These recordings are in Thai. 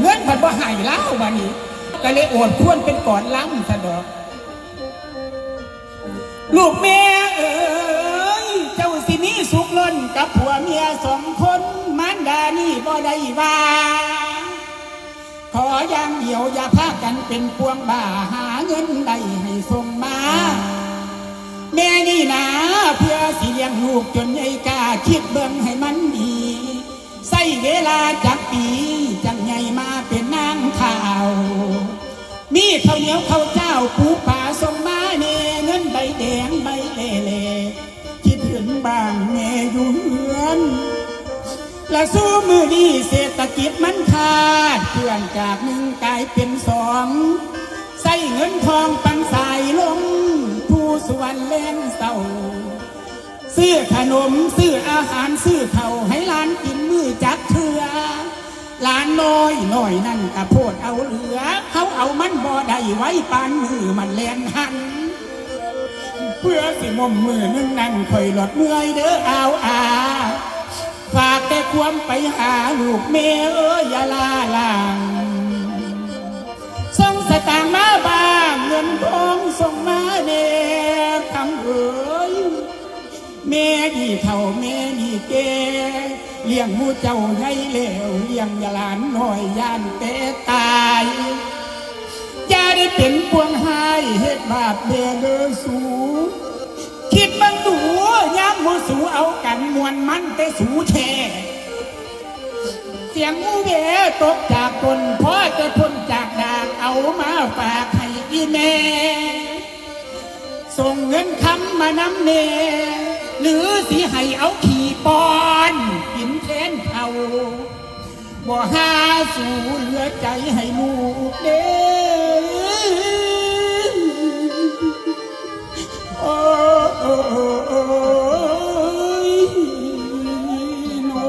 เงินมันบ่หายแล้ววันนี้ก็เลยโอดควนเป็นก่อนล้ำซะดอก ลูกแม่เอ๋ยเจ้าสิมีสุขล้นกับผัวเมียสองคนมารดานี่บ่ได้ว่าขออย่างเดียวอย่าพากันเป็นพวงบ้าหาเงินได้ให้ส่งมา แม่นี่นะเพื่อสิเลี้ยงลูกจนใหญ่กาคิดเบิ่งให้มันดีใส่เวลาจากปี ข้าวเหนียวข้าวเจ้าปูป่าส่งมาเนเงินใบแดงใบเล่เล่คิดถึงบ้านแม่อยู่เฮือนและสู้มือนี้เศรษฐกิจมันขาดเพื่อนจากหนึ่งกลายเป็นสองใส่เงินทองปันสายลงผู้สวรรค์แลนเศร้าซื้อขนมซื้ออาหารซื้อเขาให้หลานกินมือจักเถือ ลานน้อยน้อยนั่นกะโพดเอาเหลือ เขาเอามันบ่ได้ไว้ปานมือมันแลนหัน เพื่อสิมมมือนึงนั่นคอยหลดเมื่อยเด้อเอาอาฝากแต่ความไปหาลูกเมเอ้ยยาลาลางส่งสตางค์มาบ้างเงินทองส่งมาเน่คำเอ้ยแม่ดีเท่าแม่ดีเก ลี้ยงหมูเจ้าใหญ่เลวเลี้ยงยาลานน้อยย่านเตะตายอย่าได้เป็นพวงหายเฮ็ดบาปเดเดอสูคิดบังดูย้ำมูสูเอากันมวนมันแต่สูแช่เสียงมูเวตกจากคนพ่อจะทนจากดากเอามาฝากให้อีแม่ส่งเงินคำมานำเนหรือสิให้เอาขี่ปอนกิน แทนเขาบ่หาสู่เหลือใจให้ลูกเด้อโอ้โอ้โอ้ยน้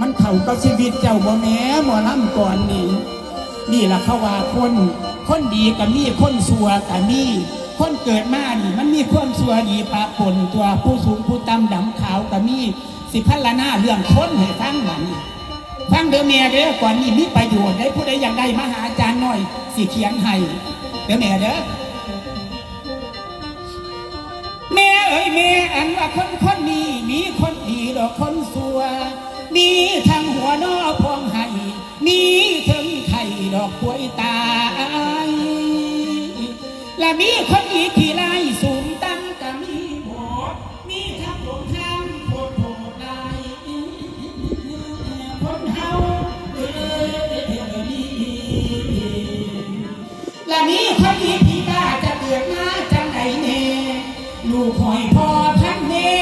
มันเข้ากับชีวิตเจ้าบ่แม่หมอลำก่อนนี่ นี่แหละเขาว่าคน คนดีกับมีคนสัวกับมี คนเกิดมานี่มันมีความสัวดีปะปนตัวผู้สูงผู้ต่ำดำขาวกับมีสิพัลนาเรื่องคนให้ฟังหลันฟังเด้อแม่เด้อก่อนนี้มีประโยชน์ได้ผู้ใดอยากได้มาหาอาจารย์หน่อย สิเขียนให้เด้อแม่เด้อแม่เอ้ยแม่อันว่าคนคนนี้มีคนดีดอกคนสัวมีทั้งหัวนอพองไห้มีถึงไข่ดอกกล้วยตา และมีคนอีกที่ไล่สูงตั้งก็มีหมดมีทั้งหลงทางโคตรโหดลายคนเฮาเอ้ยและมีคนอีกที่กล้าจะเกิดมาจังไหนเน่ลูกหอยพอพันเน่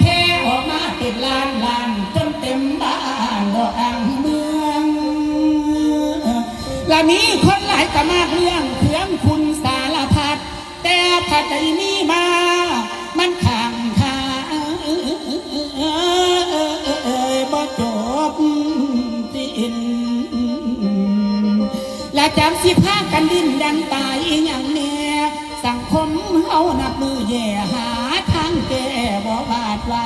แค่ออกมาเป็นลานลานจนเต็มบ้านดอกอ่างเมือง และมีคนหลายก็มากเรื่อง แต่ผัดใจนี้มา มันข้างคาบ่จบสิ้นและจำสิพากันดิ้นดันตายอย่างแน่สังคมเฮานับมือแย่หาทางแก้บ่บาดไว้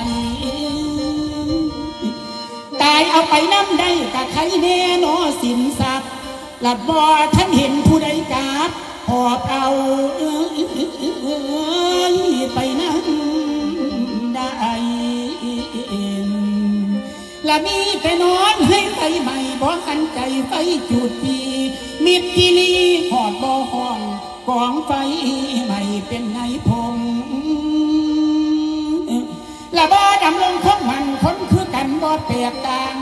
ตายเอาไปน้ำได้กะใครแน่นอสินทรัพย์หลัดบ่ท่านเห็นผู้ใดกราบ อบเอาไปนั่งได้และมีแต่นอนให้ไฟใหม่บ่หันใจไฟจุดทีมิดกิลีหอดบ่ห้องกองไฟใหม่เป็นไงพงและบ่ดำลงของมันคนคือกันบ่แตกต่าง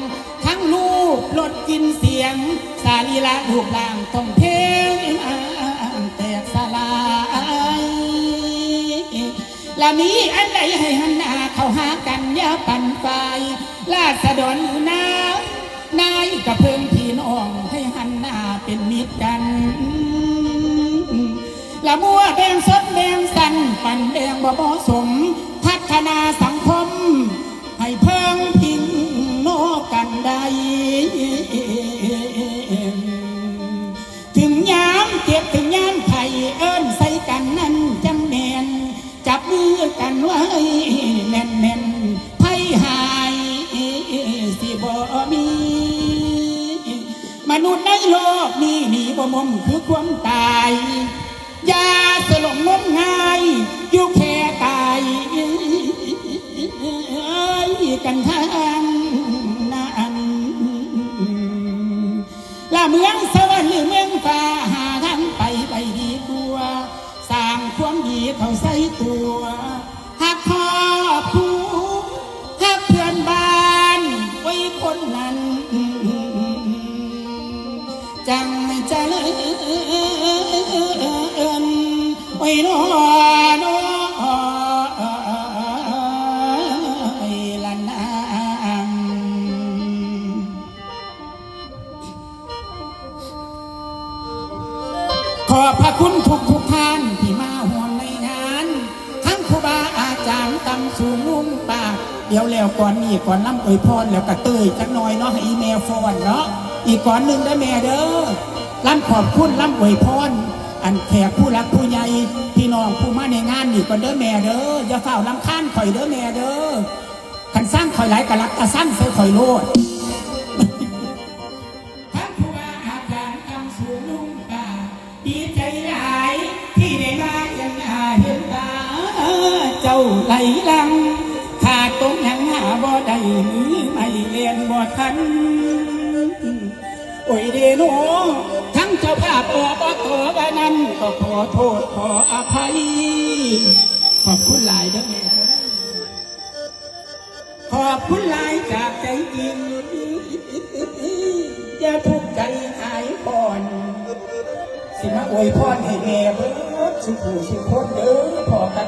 ทั้งรูปลดกินเสียง สาลีละรูปร่างต้องเพ มีอันใดให้หันหน้าเข้าหากันอย่าปั่นไฟลาสะดอนอยู่นาวนายกับเพิ่งพี่น้องให้หันหน้าเป็นมิตรกันละมัวแดงสดแดงสันปั่นแดงบ่เหมาะสม พัฒนาสังคม ให้เพิ่งพิงโนกันได้ถึงยามเจ็บถึงยามข่เมี มนุษย์ในโลกนี้มีบ่มมคือความตายยาสลงงมงายอยู่แค่ตายกันทางนั้นละเมืองส นอนละนางขอบพระคุณทุกทุกๆท่านที่มาห่วงในงาน ทั้งครูบาอาจารย์ตำสูงมุ่งปากเดี๋ยวแล้วก่อนนี่ก่อนล่ำอวยพรแล้วก็เตยจักหน่อยเนาะให้อีเมลฟอนเนาะอีกก่อนหนึ่งได้แม่เด้อล่ำขอบคุณล่ำอวยพร อันแขกผู้รักผู้ใหญ่พี่น้องผู้มาในงานนี่ก่อนเด้อแม่เด้ออย่าเฝ้าลำค้านข่อยเด้อแม่เด้อขันสร้างข่อยหลายกะลักกะสั้นใส่ข่อยโลดท่านผู้ว่าอาจารย์คำสูงลุงป่าดีใจหลายที่ได้มาเห็นอาเห็นตาเจ้าไหลลังขาดตรงยังหาบ่ได้หรือไม่เรียนบ่ทัน โอ้ยเดโนทั้งเจ้าภาพอบตบ้านนั้นก็ขอโทษขออภัย ขอบคุณหลายเด้อแม่ขอบคุณหลายจากใจจริงอย่าทุกข์ใจหายก่อนสิมาอวยพรให้แม่เบิดสุขสุขคนเด้อพอกับแม่เด้อ